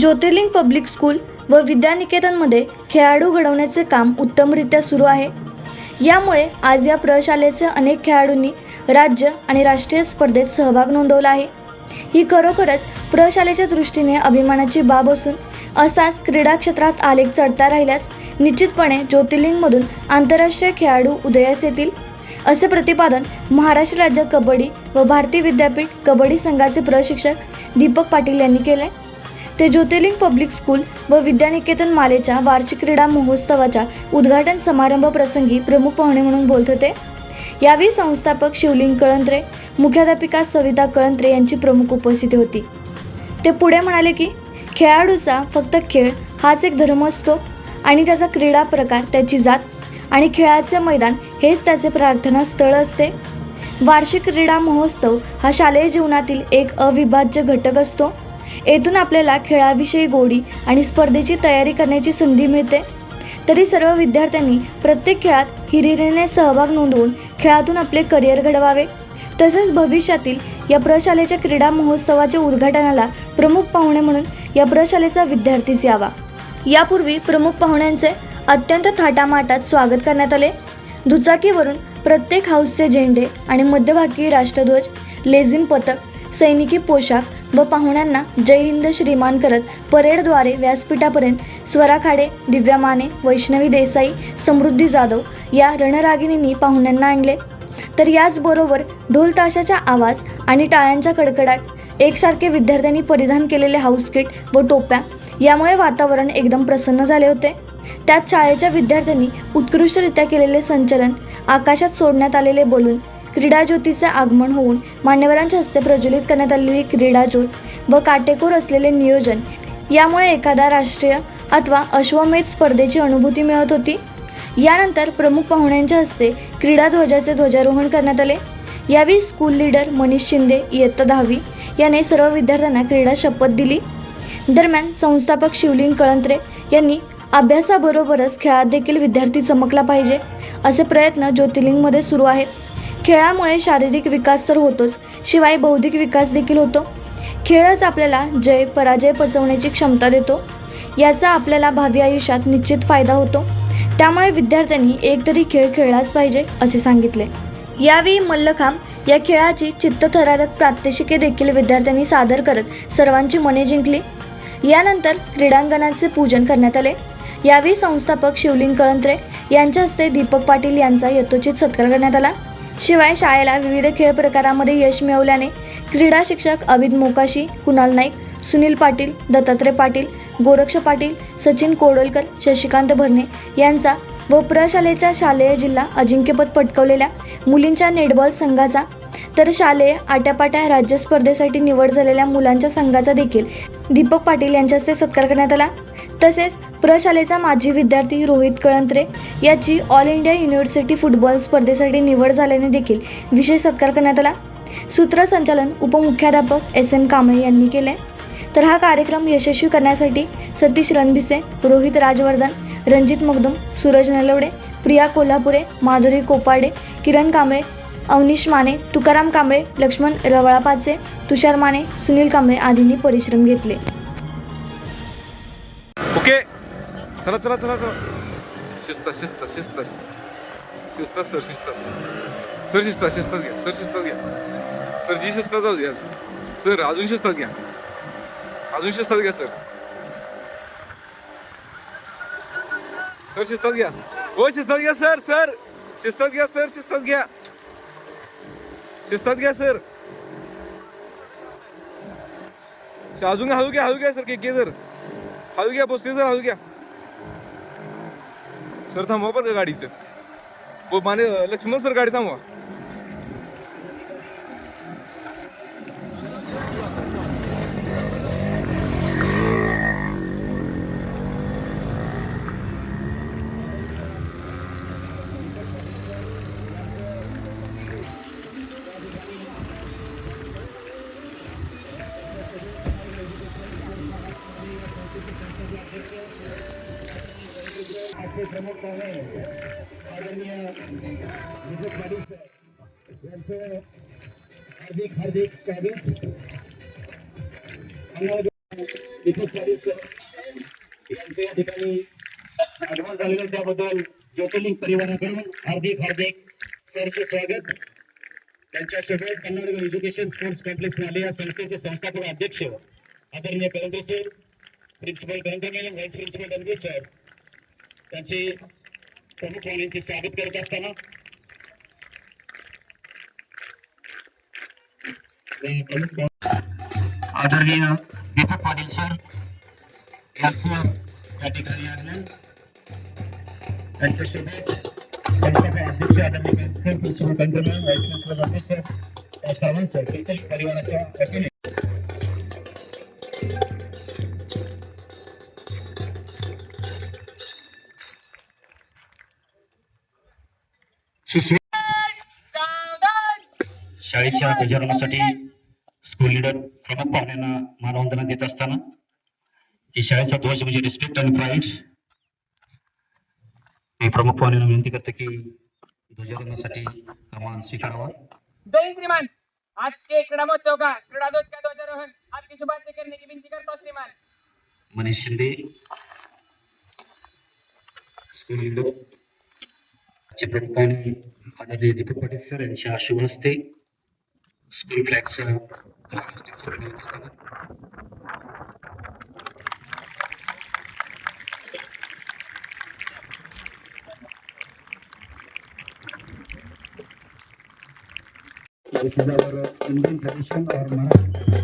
ज्योतिर्लिंग public school व विद्यानिकेतनमध्ये खेळाडू घडवण्याचे काम उत्तमरित्या सुरू आहे. यामुळे आज या प्रशालेचे अनेक खेळाडूंनी राज्य आणि राष्ट्रीय स्पर्धेत सहभाग नोंदवला आहे. ही खरोखरच प्रशालेच्या दृष्टीने अभिमानाची बाब असून असाच क्रीडा क्षेत्रात आलेख चढता राहिल्यास निश्चितपणे ज्योतिर्लिंगमधून आंतरराष्ट्रीय खेळाडू उदयास येतील असे प्रतिपादन महाराष्ट्र राज्य कबड्डी व भारतीय विद्यापीठ कबड्डी संघाचे प्रशिक्षक दीपक पाटील यांनी केले. ते ज्योतिर्लिंग पब्लिक स्कूल व विद्यानिकेतन मालेच्या वार्षिक क्रीडा महोत्सवाच्या उद्घाटन समारंभ प्रसंगी प्रमुख पाहुणे म्हणून बोलत होते. यावेळी संस्थापक शिवलिंग कळंत्रे मुख्याध्यापिका सविता कळंत्रे यांची प्रमुख उपस्थिती होती. ते पुढे म्हणाले की खेळाडूचा फक्त खेळ हाच एक धर्म असतो आणि त्याचा क्रीडा प्रकार त्याची जात आणि खेळाचे मैदान हेच त्याचे प्रार्थना स्थळ असते. वार्षिक क्रीडा महोत्सव हा शालेय जीवनातील एक अविभाज्य घटक असतो. येथून आपल्याला खेळाविषयी गोडी आणि स्पर्धेची तयारी करण्याची संधी मिळते. तरी सर्व विद्यार्थ्यांनी प्रत्येक खेळात हिरिरीने सहभाग नोंदवून खेळातून आपले करिअर घडवावे. तसेच भविष्यातील या प्रशालेच्या क्रीडा महोत्सवाच्या उद्घाटनाला प्रमुख पाहुणे म्हणून या प्रशालेचा विद्यार्थीच यावा. यापूर्वी प्रमुख पाहुण्यांचे अत्यंत थाटामाटात स्वागत करण्यात आले. दुचाकीवरून प्रत्येक हाऊसचे झेंडे आणि मध्यभागी राष्ट्रध्वज लेझिम पथक सैनिकी पोशाख व पाहुण्यांना जय हिंद श्रीमान करत परेडद्वारे व्यासपीठापर्यंत स्वरा खाडे दिव्या माने वैष्णवी देसाई समृद्धी जाधव या रणरागिणींनी पाहुण्यांना आणले. तर याचबरोबर ढोल ताशाचा आवाज आणि टाळ्यांचा कडकडाट एकसारखे विद्यार्थ्यांनी परिधान केलेले हाऊस किट व टोप्या यामुळे वातावरण एकदम प्रसन्न झाले होते. त्यात शाळेच्या विद्यार्थ्यांनी उत्कृष्टरित्या केलेले संचलन आकाशात सोडण्यात आलेले बोलून क्रीडा ज्योतीचे आगमन होऊन मान्यवरांच्या हस्ते प्रज्वलित करण्यात आलेली क्रीडा ज्योत व काटेकोर असलेले नियोजन यामुळे एखादा राष्ट्रीय अथवा अश्वमेध स्पर्धेची अनुभूती मिळत होती. यानंतर प्रमुख पाहुण्यांच्या हस्ते क्रीडा ध्वजाचे ध्वजारोहण करण्यात आले. यावेळी स्कूल लीडर मनीष शिंदे इयत्ता दहावी याने सर्व विद्यार्थ्यांना क्रीडा शपथ दिली. दरम्यान संस्थापक शिवलिंग कळंत्रे यांनी अभ्यासाबरोबरच खेळात देखील विद्यार्थी चमकला पाहिजे असे प्रयत्न ज्योतिर्लिंगमध्ये सुरू आहेत. खेळामुळे शारीरिक विकास तर होतोच शिवाय बौद्धिक विकास देखील होतो. खेळच आपल्याला जय पराजय पचवण्याची क्षमता देतो. याचा आपल्याला भावी आयुष्यात निश्चित फायदा होतो. त्यामुळे विद्यार्थ्यांनी एकतरी खेळ खेळलाच पाहिजे असे सांगितले. यावेळी मल्लखांब या खेळाची चित्तथरारक प्रात्यक्षिके देखील विद्यार्थ्यांनी सादर करत सर्वांची मने जिंकली. यानंतर क्रीडांगणाचे पूजन करण्यात आले. यावेळी संस्थापक शिवलिंग कळंत्रे यांच्या हस्ते दीपक पाटील यांचा यथोचित सत्कार करण्यात आला. शिवाय शाळेला विविध खेळ प्रकारामध्ये यश मिळवल्याने क्रीडा शिक्षक अभिद मोकाशी कुणाल नाईक सुनील पाटील दत्तात्रय पाटील गोरक्ष पाटील सचिन कोडोलकर शशिकांत भरणे यांचा व प्रशालेच्या शालेय जिल्हा अजिंक्यपद पटकवलेल्या मुलींच्या नेटबॉल संघाचा तर शालेय आट्यापाट्या राज्य स्पर्धेसाठी निवड झालेल्या मुलांच्या संघाचा देखील. दीपक पाटील यांच्या हस्ते सत्कार करण्यात आला. तसेच प्रशालेचा माजी विद्यार्थी रोहित कळंत्रे याची ऑल इंडिया युनिव्हर्सिटी फुटबॉल स्पर्धेसाठी निवड झाल्याने देखील विशेष सत्कार करण्यात आला. सूत्रसंचालन उपमुख्याध्यापक एस एम कांबळे यांनी केले. तर हा कार्यक्रम यशस्वी करण्यासाठी सतीश रणभिसे रोहित राजवर्धन रणजित मगदुम सूरज नलवडे प्रिया कोल्हापुरे माधुरी कोपाडे किरण कांबळे अवनीश माने तुकाराम कांबळे लक्ष्मण रवळापाचे तुषार माने सुनील कांबळे आदींनी परिश्रम घेतले. ओके. चला चला चला चला. शिस्त शिस्त शिस्त. शिस्त सर शिस्त. सर शिस्त शिस्तात घ्या. सर शिस्तात घ्या. सर जी शिस्तात जाऊ द्या. सर अजून शिस्तात घ्या. अजून शिस्तात घ्या सर. सर शिस्तात घ्या. हो शिस्तात घ्या सर सर. शिस्तात घ्या सर शिस्तात घ्या. शिस्तात घ्या सर. अजून हळू घ्या हळू घ्या सर. के के सर. हळू घ्या बसले सर हवी घ्या. सर थांबवा बरं का गाडी इथं माने लक्ष्मण सर गाडी थांबवा. आजचे प्रमुख आदरणीय यांचं हार्दिक हार्दिक स्वागत। त्याबद्दल ज्योतिर्लिंग हार्दिक स्वागत। त्यांच्यासोबत कन्नड स्पोर्ट्स कॉम्प्लेक्स वाले संस्थापक अध्यक्ष आदरणीय Kalande sir Kalande madam vice sir त्यांचे प्रमुख पाहुण्यांचे स्वागत करत असताना आदरणीय दीपक पाटील सर यांचं या ठिकाणी आगमन त्यांच्यासोबत संस्थापक अध्यक्ष आदरणीय sir principal Kalande madam vice principal Kalande sir या सर्वांचं कीर्तन परिवाराच्या वतीने शाळेच्या ध्वजारोहणासाठी स्कूल लीडर प्रमुख पाहुण्यांना मानवंदना देत असताना की शाळेचा ध्वज म्हणजे रिस्पेक्ट अँड प्राईड मी प्रमुख पाहुण्यांना विनंती करतो की ध्वजारोहणासाठी हा मान स्वीकारावा. जय श्रीमान. आज के क्रीडा महोत्सव का? क्रीडा ध्वज का ध्वजारोहण. आपकी शुभारंभ करने की विनती करता हूं श्रीमान. मनीष शिंदे स्कूल लीडर चे प्रमुख पाहुणे आदरणीय दीपक पाटील सर यांच्या शुभ हस्ते स्कूल फ्लॅगचं बनवत होत असताना This is our Indian tradition or Marathi.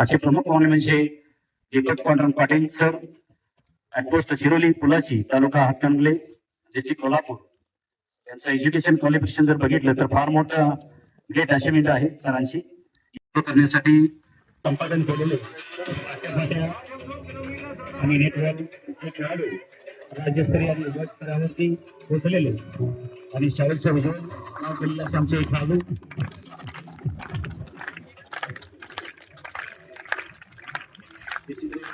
असे प्रमुख पाहुणे म्हणजे Deepak Pandurang Patil sir at post Shiroli Pulachi तालुका हातकणंगले ज्याची कोल्हापूर. त्यांचं एज्युकेशन क्वालिफिकेशन जर बघितलं तर फार मोठं ग्रेट अचिव्हमेंट आहे सरांशी करण्यासाठी संपादन केलेले आणि खेळाडू राज्यस्तरीय आणि विभाग स्तरावरती पोहोचलेले आणि शाळेचं विजय नाव केलेले असे आमचे खेळाडू.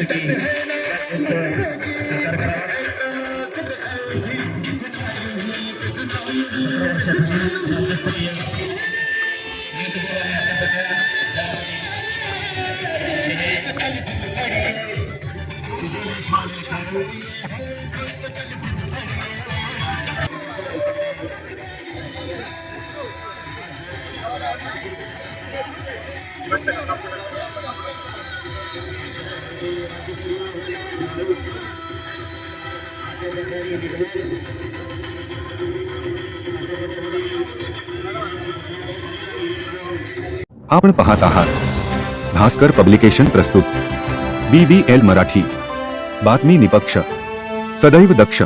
की विचार करावा Thank you. आपण पाहत आहात भास्कर पब्लिकेशन प्रस्तुत बी मराठी बातमी निपक्ष सदैव दक्ष.